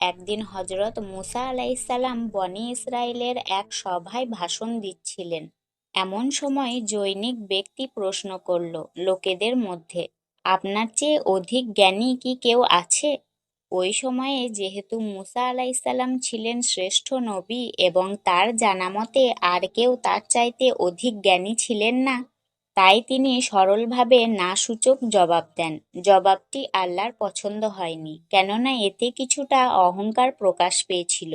একদিন হজরত মুসা আলাইসাল্লাম বনি ইসরায়েলের এক সভায় ভাষণ দিচ্ছিলেন। এমন সময় জৈনিক ব্যক্তি প্রশ্ন করল, লোকেদের মধ্যে আপনার চেয়ে অধিক জ্ঞানী কি কেউ আছে? ওই সময়ে যেহেতু মুসা আলাইসাল্লাম ছিলেন শ্রেষ্ঠ নবী এবং তার জানামতে আর কেউ তার চাইতে অধিক জ্ঞানী ছিলেন না তাই তিনি সরলভাবে না সূচক জবাব দেন। জবাবটি আল্লাহর পছন্দ হয়নি, কেননা এতে কিছুটা অহংকার প্রকাশ পেয়েছিল।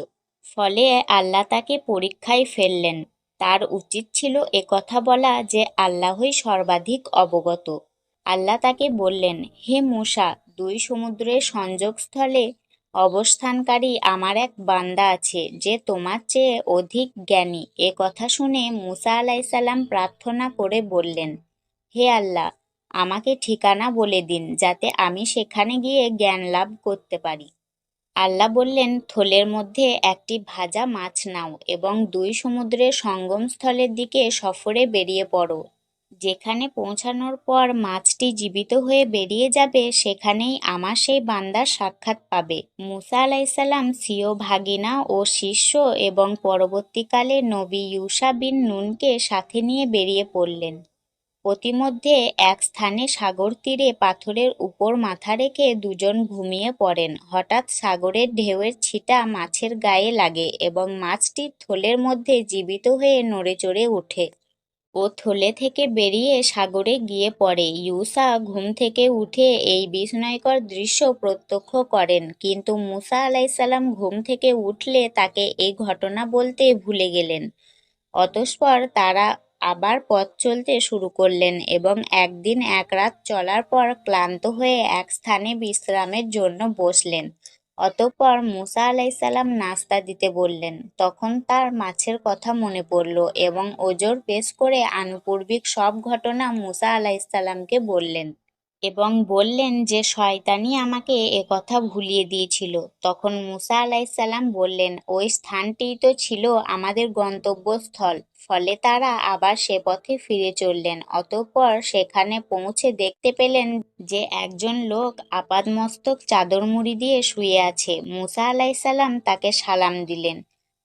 ফলে আল্লাহ তাকে পরীক্ষায় ফেললেন। তার উচিত ছিল একথা বলা যে আল্লাহই সর্বাধিক অবগত। আল্লাহ তাকে বললেন, হে মূষা দুই সমুদ্রের সংযোগস্থলে অবস্থানকারী আমার এক বান্দা আছে যে তোমার চেয়ে অধিক জ্ঞানী। এ কথা শুনে মুসা আলাইসাল্লাম প্রার্থনা করে বললেন, হে আল্লাহ, আমাকে ঠিকানা বলে দিন যাতে আমি সেখানে গিয়ে জ্ঞান লাভ করতে পারি। আল্লাহ বললেন, থলের মধ্যে একটি ভাজা মাছ নাও এবং দুই সমুদ্রের সঙ্গমস্থলের দিকে সফরে বেরিয়ে পড়ো। যেখানে পৌঁছানোর পর মাছটি জীবিত হয়ে বেরিয়ে যাবে, সেখানেই আমার সেই বান্দার সাক্ষাৎ পাবে। মুসা আলাইসাল্লাম সিও ভাগিনা ও শিষ্য এবং পরবর্তীকালে নবী ইউসা বিন নুনকে সাথে নিয়ে বেরিয়ে পড়লেন। প্রতিমধ্যে এক স্থানে সাগর তীরে পাথরের উপর মাথা রেখে দুজন ঘুমিয়ে পড়েন। হঠাৎ সাগরের ঢেউয়ের ছিটা মাছের গায়ে লাগে এবং মাছটি থলের মধ্যে জীবিত হয়ে নড়ে চড়ে ওঠে। ও থলে থেকে বেরিয়ে সাগরে গিয়ে পড়ে। ইউসা ঘুম থেকে উঠে এই বিস্ময়কর দৃশ্য প্রত্যক্ষ করেন। কিন্তু মুসা আলাইসাল্লাম ঘুম থেকে উঠলে তাকে এই ঘটনা বলতে ভুলে গেলেন। অতঃপর তারা আবার পথ চলতে শুরু করলেন এবং একদিন এক রাত চলার পর ক্লান্ত হয়ে এক স্থানে বিশ্রামের জন্য বসলেন। অতঃপর মুসা আলাইসাল্লাম নাস্তা দিতে বললেন। তখন তার মাছের কথা মনে পড়ল এবং ওজোর পেশ করে আনুপূর্বিক সব ঘটনা মুসা আলাইসাল্লামকে বললেন। এবং বললেন যে শয়তানি আমাকে একথা ভুলিয়ে দিয়েছিল। তখন মুসা আলাইসাল্লাম বললেন, ওই স্থানটিই তো ছিল আমাদের গন্তব্যস্থল। ফলে তারা আবার সে পথে ফিরে চললেন। অতঃপর সেখানে পৌঁছে দেখতে পেলেন যে, একজন লোক আপাদমস্তক চাদর মুড়ি দিয়ে শুয়ে আছে। মুসা আলাইসাল্লাম তাকে সালাম দিলেন।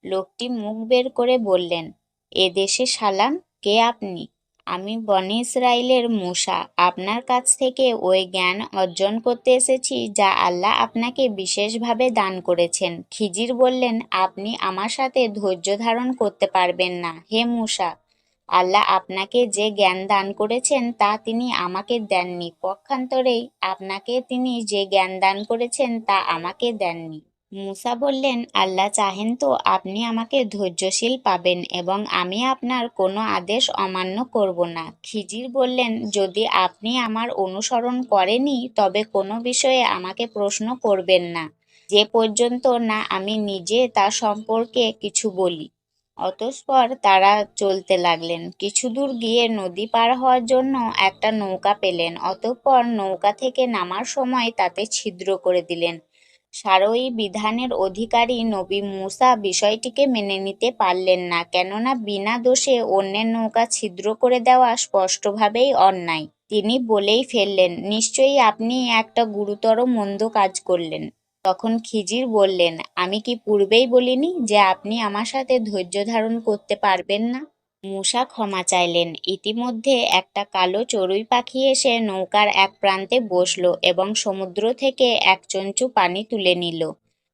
লোকটি মুখ বের করে বললেন, এ দেশে সালাম? কে আপনি? আমি বনি ইসরায়েলের মূসা আপনার কাছ থেকে ওই জ্ঞান অর্জন করতে এসেছি যা আল্লাহ আপনাকে বিশেষভাবে দান করেছেন। খিজির বললেন, আপনি আমার সাথে ধৈর্য ধারণ করতে পারবেন না, হে মূসা আল্লাহ আপনাকে যে জ্ঞান দান করেছেন, তা তিনি আমাকে দেননি। পক্ষান্তরেই আপনাকে তিনি যে জ্ঞান দান করেছেন, তা আমাকে দেননি। মুসা বললেন, আল্লাহ চাহেন তো আপনি আমাকে ধৈর্যশীল পাবেন এবং আমি আপনার কোনো আদেশ অমান্য করব না। খিজির বললেন, যদি আপনি আমার অনুসরণ করেনি তবে কোনো বিষয়ে আমাকে প্রশ্ন করবেন না। যে পর্যন্ত না আমি নিজে তা সম্পর্কে কিছু বলি। অতঃপর তারা চলতে লাগলেন। কিছু দূর গিয়ে নদী পার হওয়ার জন্য একটা নৌকা পেলেন। অতঃপর নৌকা থেকে নামার সময় তাতে ছিদ্র করে দিলেন। সারয়ী বিধানের অধিকারী নবী মুসা বিষয়টিকে মেনে নিতে পারলেন না, কেননা বিনা দোষে অন্যের নৌকা ছিদ্র করে দেওয়া স্পষ্টভাবেই অন্যায়। তিনি বলেই ফেললেন, নিশ্চয়ই আপনি একটা গুরুতর মন্দ কাজ করলেন। তখন খিজির বললেন, আমি কি পূর্বেই বলিনি যে আপনি আমার সাথে ধৈর্য ধারণ করতে পারবেন না? মূষা ক্ষমা চাইলেন। ইতিমধ্যে একটা কালো চড়ুই পাখি এসে নৌকার এক প্রান্তে বসল এবং সমুদ্র থেকে এক চঞ্চু পানি তুলে নিল।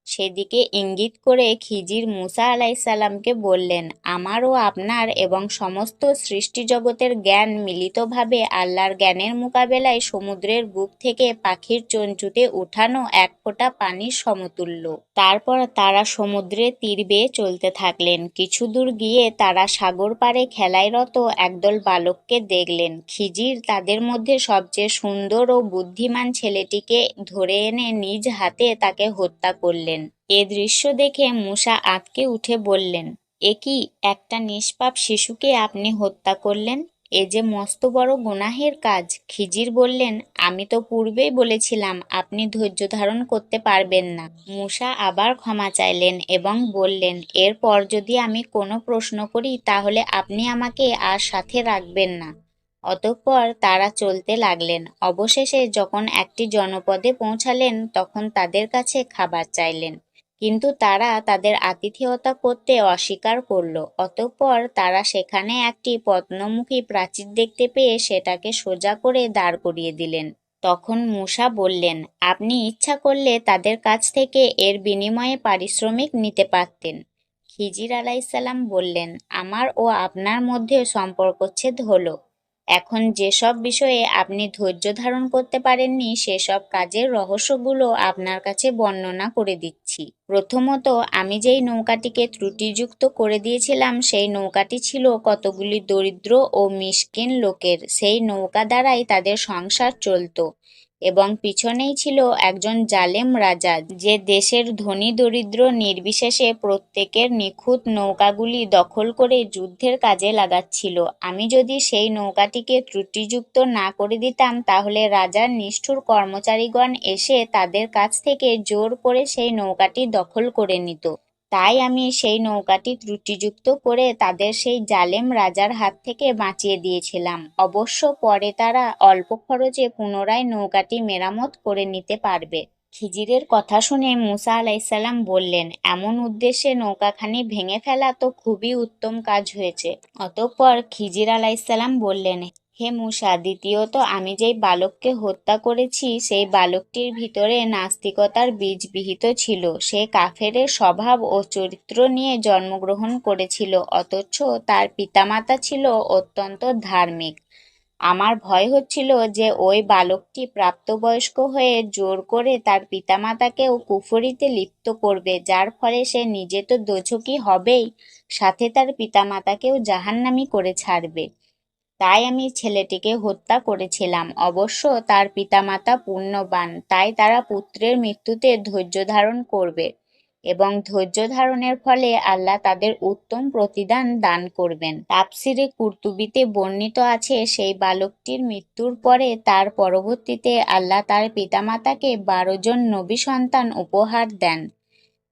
সেদিকে ইঙ্গিত করে খিজির মুসা আলাইসাল্লামকে বললেন, আমার ও আপনার এবং সমস্ত সৃষ্টি জগতের জ্ঞান মিলিতভাবে আল্লাহর জ্ঞানের মোকাবেলায় সমুদ্রের বুক থেকে পাখির চঞ্চুতে উঠানো এক ফোঁটা পানির সমতুল্য। তারপর তারা সমুদ্রের তীর বেয়ে চলতে থাকলেন। কিছু দূর গিয়ে তারা সাগর পাড়ে খেলায় রত একদল বালককে দেখলেন। খিজির তাদের মধ্যে সবচেয়ে সুন্দর ও বুদ্ধিমান ছেলেটিকে ধরে এনে নিজ হাতে তাকে হত্যা করলেন। এ দৃশ্য দেখে মূসা আঁতকে উঠে বললেন, এ কি, একটা নিষ্পাপ শিশুকে আপনি হত্যা করলেন? এ যে মস্ত বড় গুনাহের কাজ। খিজির বললেন, আমি তো পূর্বেই বলেছিলাম, আপনি ধৈর্য ধারণ করতে পারবেন না। মূসা আবার ক্ষমা চাইলেন এবং বললেন, এরপর যদি আমি কোনো প্রশ্ন করি, তাহলে আপনি আমাকে আর সাথে রাখবেন না। অতঃপর তারা চলতে লাগলেন। অবশেষে যখন একটি জনপদে পৌঁছালেন, তখন তাদের কাছে খাবার চাইলেন। কিন্তু তারা তাদের আতিথেয়তা করতে অস্বীকার করল। অতঃপর তারা সেখানে একটি পদ্মমুখী প্রাচীর দেখতে পেয়ে সেটাকে সোজা করে দাঁড় করিয়ে দিলেন। তখন মূসা বললেন, আপনি ইচ্ছা করলে তাদের কাছ থেকে এর বিনিময়ে পারিশ্রমিক নিতে পারতেন। খিজির আলাইসাল্লাম বললেন, আমার ও আপনার মধ্যে সম্পর্কচ্ছেদ হলো। এখন যেসব বিষয়ে আপনি ধৈর্য ধারণ করতে পারেননি, সেসব কাজের রহস্যগুলো আপনার কাছে বর্ণনা করে দিচ্ছি। প্রথমত, আমি যেই নৌকাটিকে ত্রুটিযুক্ত করে দিয়েছিলাম, সেই নৌকাটি ছিল কতগুলি দরিদ্র ও মিসকিন লোকের। সেই নৌকা দ্বারাই তাদের সংসার চলতো। এবং পিছনেই ছিল একজন জালেম রাজা যে দেশের ধনী দরিদ্র নির্বিশেষে প্রত্যেকের নিখুঁত নৌকাগুলি দখল করে যুদ্ধের কাজে লাগাচ্ছিল। আমি যদি সেই নৌকাটিকে ত্রুটিযুক্ত না করে দিতাম, তাহলে রাজার নিষ্ঠুর কর্মচারীগণ এসে তাদের কাছ থেকে জোর করে সেই নৌকাটি দখল করে নিত। তাই আমি সেই নৌকাটি ত্রুটিযুক্ত করে তাদের সেই জালেম রাজার হাত থেকে বাঁচিয়ে দিয়েছিলাম। অবশ্য পরে তারা অল্প খরচে পুনরায় নৌকাটি মেরামত করে নিতে পারবে। খিজিরের কথা শুনে মুসা আলাইসাল্লাম বললেন, এমন উদ্দেশ্যে নৌকাখানি ভেঙে ফেলা তো খুবই উত্তম কাজ হয়েছে। অতঃপর খিজির আলাইসাল্লাম বললেন হে মূসা, দ্বিতীয়ত আমি যেই বালককে হত্যা করেছি, সেই বালকটির ভিতরে নাস্তিকতার বীজ বিহিত ছিল। সে কাফেরের স্বভাব ও চরিত্র নিয়ে জন্মগ্রহণ করেছিল, অথচ তার পিতামাতা ছিল অত্যন্ত ধার্মিক। আমার ভয় হচ্ছিল যে ওই বালকটি প্রাপ্তবয়স্ক হয়ে জোর করে তার পিতামাতাকেও কুফরিতে লিপ্ত করবে, যার ফলে সে নিজে তো দোছকি হবেই, সাথে তার পিতামাতাকেও জাহান্নামি করে ছাড়বে। তাই আমি ছেলেটিকে হত্যা করেছিলাম। অবশ্য তার পিতামাতা পুণ্যবান, তাই তারা পুত্রের মৃত্যুতে ধৈর্য ধারণ করবে এবং ধৈর্য ধারণের ফলে আল্লাহ তাদের উত্তম প্রতিদান দান করবেন। তাপসিরে কুর্তুবিতে বর্ণিত আছে, সেই বালকটির মৃত্যুর পরে তার পরবর্তীতে আল্লাহ তার পিতামাতাকে বারো জন নবী সন্তান উপহার দেন।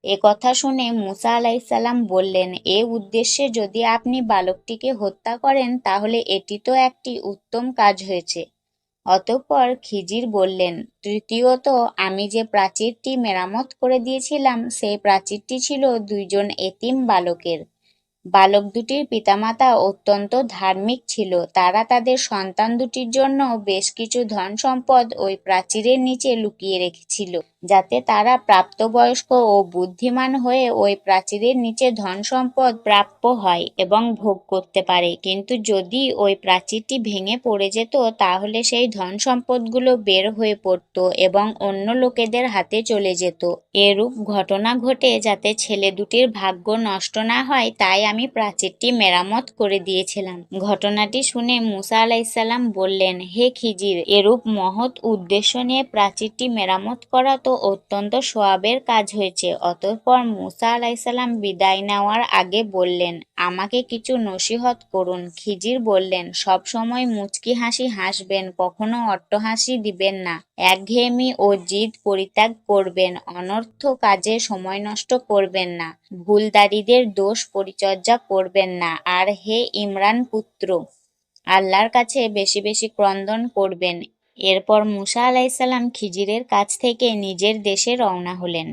এ কথা শুনে মুসা আলাইসাল্লাম বললেন, এ উদ্দেশ্যে যদি আপনি বালকটিকে হত্যা করেন, তাহলে এটি তো একটি উত্তম কাজ হয়েছে। অতঃপর খিজির বললেন, তৃতীয়ত, আমি যে প্রাচীরটি মেরামত করে দিয়েছিলাম, সেই প্রাচীরটি ছিল দুইজন এতিম বালকের। বালক দুটির পিতামাতা অত্যন্ত ধার্মিক ছিল। তারা তাদের সন্তান দুটির জন্য বেশ কিছু ধন সম্পদ ওই প্রাচীরের নিচে লুকিয়ে রেখেছিল। যাতে তারা প্রাপ্তবয়স্ক ও বুদ্ধিমান হয়ে ওই প্রাচীরের নিচে ধন সম্পদ প্রাপ্য হয় এবং ভোগ করতে পারে। কিন্তু যদি ওই প্রাচীরটি ভেঙে পড়ে যেত, তাহলে সেই ধন সম্পদগুলো বের হয়ে পড়ত এবং অন্য লোকেদের হাতে চলে যেত। এরূপ ঘটনা ঘটে যাতে ছেলে দুটির ভাগ্য নষ্ট না হয়, তাই আমি প্রাচীরটি মেরামত করে দিয়েছিলাম। ঘটনাটি শুনে মুসা আলাইসাল্লাম বললেন, হে খিজির, এরূপ মহৎ উদ্দেশ্য নিয়ে প্রাচীরটি মেরামত করা তো অত্যন্ত সোয়াবের কাজ হয়েছে। অতঃপর মুসা আলাইসাল্লাম বিদায় নেওয়ার আগে বললেন, আমাকে কিছু নসিহত করুন। খিজির বললেন, সব সময় মুচকি হাসি হাসবেন, কখনো অট্টহাসি দিবেন না। একঘেয়েমি ও জিদ পরিত্যাগ করবেন, অনর্থ কাজে সময় নষ্ট করবেন না। ভুলদারিদের দোষ পরিচর্যা করবেন না। আর হে ইমরান পুত্র, আল্লাহর কাছে বেশি বেশি ক্রন্দন করবেন। এরপর মুসা আলাইসাল্লাম খিজিরের কাছ থেকে নিজের দেশে রওনা হলেন।